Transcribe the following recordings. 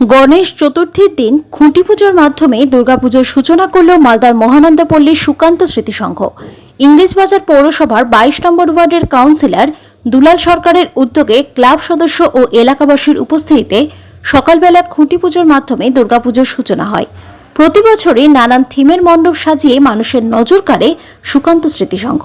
গণেশ চতুর্থীর দিন খুঁটি পুজোর মাধ্যমে দুর্গাপুজোর সূচনা করল মালদার মহানন্দাপল্লীর সুকান্ত স্মৃতিসংঘ। ইংরেজবাজার পৌরসভার বাইশ নম্বর ওয়ার্ডের কাউন্সিলর দুলাল সরকারের উদ্যোগে ক্লাব সদস্য ও এলাকাবাসীর উপস্থিতিতে সকালবেলা খুঁটি পুজোর মাধ্যমে দুর্গাপুজোর সূচনা হয়। প্রতি বছরই নানান থিমের মণ্ডপ সাজিয়ে মানুষের নজর কাড়ে সুকান্ত স্মৃতিসংঘ।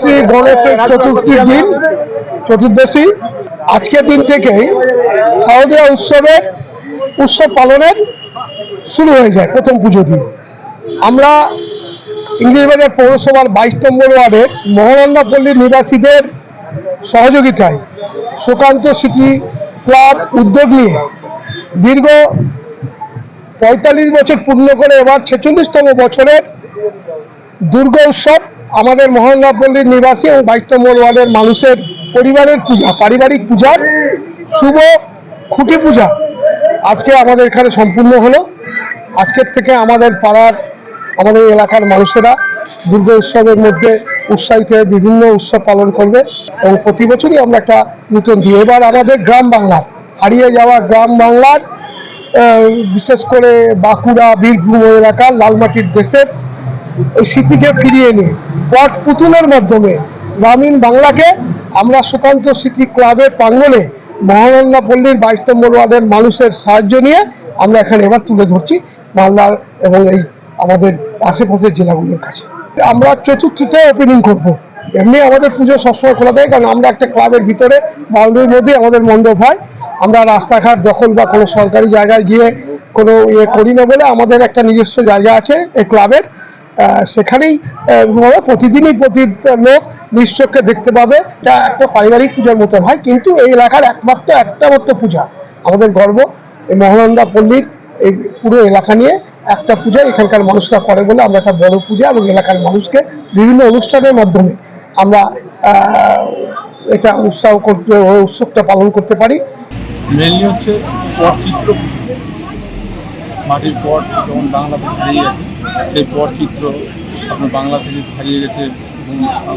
শ্রী গণেশের চতুর্থীর দিন চতুর্দশী আজকের দিন থেকেই শারদীয় উৎসবের উৎসব পালনের শুরু হয়ে যায় প্রথম পুজো দিয়ে। আমরা ইংরেজবাজার পৌরসভার বাইশ নম্বর ওয়ার্ডের মহানন্দাপল্লীর নিবাসীদের সহযোগিতায় সুকান্ত সিটি ক্লাব উদ্যোগ নিয়ে দীর্ঘ পঁয়তাল্লিশ বছর পূর্ণ করে এবার ছেচল্লিশতম বছরের দুর্গা উৎসব আমাদের মহানন্দাপল্লীর নিবাসী এবং বাইশ নম্বর ওয়ার্ডের মানুষের পরিবারের পূজা, পারিবারিক পূজার শুভ খুঁটি পূজা আজকে আমাদের এখানে সম্পূর্ণ হলো। আজকের থেকে আমাদের পাড়ার, আমাদের এলাকার মানুষেরা দুর্গা উৎসবের মধ্যে উৎসাহিত হয়ে বিভিন্ন উৎসব পালন করবে এবং প্রতি বছরই আমরা একটা নতুন দিই এবার আমাদের গ্রাম বাংলার, হারিয়ে যাওয়া গ্রাম বাংলার বিশেষ করে বাঁকুড়া, বীরভূম এলাকার লালমাটির দেশের ওই স্মৃতিকে ফিরিয়ে নিয়ে পট পুতুলের মাধ্যমে গ্রামীণ বাংলাকে আমরা সুকান্ত স্মৃতি ক্লাবের প্রাঙ্গণে মহানন্দা পল্লীর বাইশ নম্বর ওয়ার্ডের মানুষের সাহায্য নিয়ে আমরা এখানে এবার তুলে ধরছি মালদার এবং এই আমাদের আশেপাশের জেলাগুলোর কাছে। আমরা চতুর্থীতে ওপেনিং করব। এমনি আমাদের পুজো সবসময় খোলা থাকে কারণ আমরা একটা ক্লাবের ভিতরে বাউন্ডারির মধ্যে আমাদের মণ্ডপ হয়। আমরা রাস্তাঘাট দখল বা কোনো সরকারি জায়গায় গিয়ে কোনো ইয়ে করি না বলে আমাদের একটা নিজস্ব জায়গা আছে এই ক্লাবের। সেখানেই প্রতিদিনই প্রতি লোক নিশ্চয়কে দেখতে পাবে এটা একটা পারিবারিক পূজার মতন হয়, কিন্তু এই এলাকার একমাত্র একটা মাত্র পূজা আমাদের গর্ব, এই মহানন্দা পল্লীর এই পুরো এলাকা নিয়ে একটা পূজা এখানকার মানুষরা করে বলে আমরা একটা বড় পূজা এবং এলাকার মানুষকে বিভিন্ন অনুষ্ঠানের মাধ্যমে আমরা এটা উৎসাহ করতে উৎসবটা পালন করতে পারি মেনলি হচ্ছে পটচিত্র। মাটির পট যেমন বাংলা থেকে হারিয়ে গেছে সেই পটচিত্র আপনার বাংলা থেকে হারিয়ে গেছে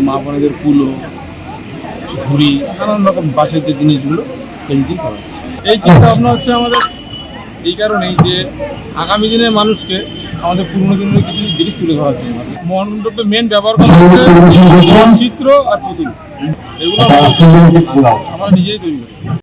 মা বোনেদের কুলো ঝুড়ি নানান রকম বাঁশের যে জিনিসগুলো পেন্টিং করা হচ্ছে। এই চিন্তা ভাবনা হচ্ছে আমাদের এই কারণেই যে আগামী দিনের মানুষকে আমাদের পুরনো দিনের কিছু জিনিস তুলে ধরার জন্য। মণ্ডপে মেন ব্যবহার করা হচ্ছে চিত্র আর পুতুল এগুলো আমরা নিজেই তৈরি করি।